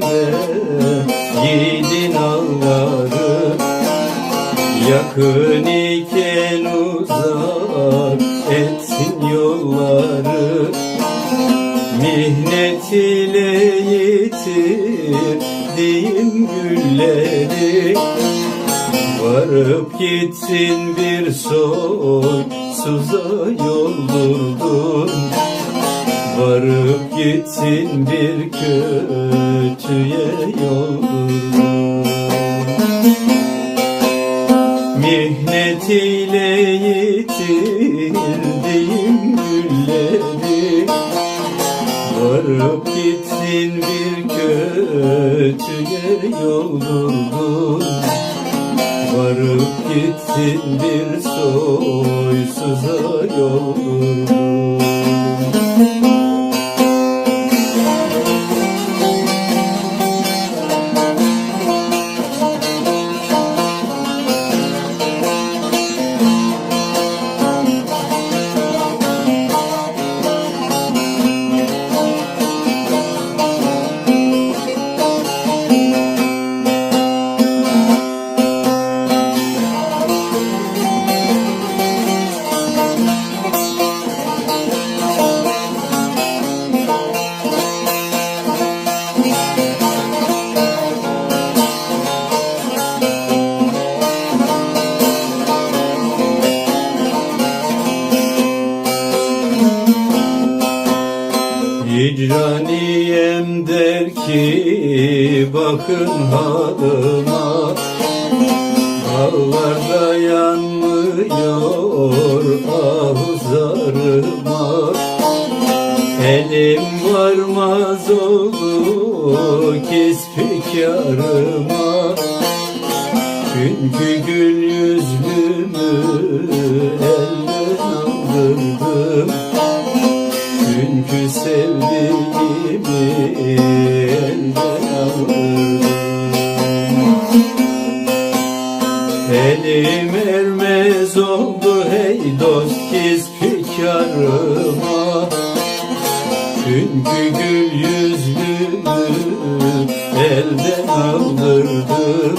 de Yiğidin ağları. Yakın iken uzak etsin yolları. Mihnet ile yitirdiğim gülleri. Varıp gitsin bir soysuza yoldurdun Varıp gitsin bir kötüye yoldurdun Mihnet ile yitirdiğim gülleri. Varıp gitsin bir kötüye yoldurdun Varıp gitsin bir soysuza yoldurdun Hicraniyem der ki bakın halıma Dağlarda yanmıyor ahuzarıma Elim varmaz oldu kispikarıma Çünkü gül yüzlümü elden çünkü sevdiğimi elden aldım Elim ermez oldu hey dost kispikarıma Çünkü gül yüzlümü elden aldırdım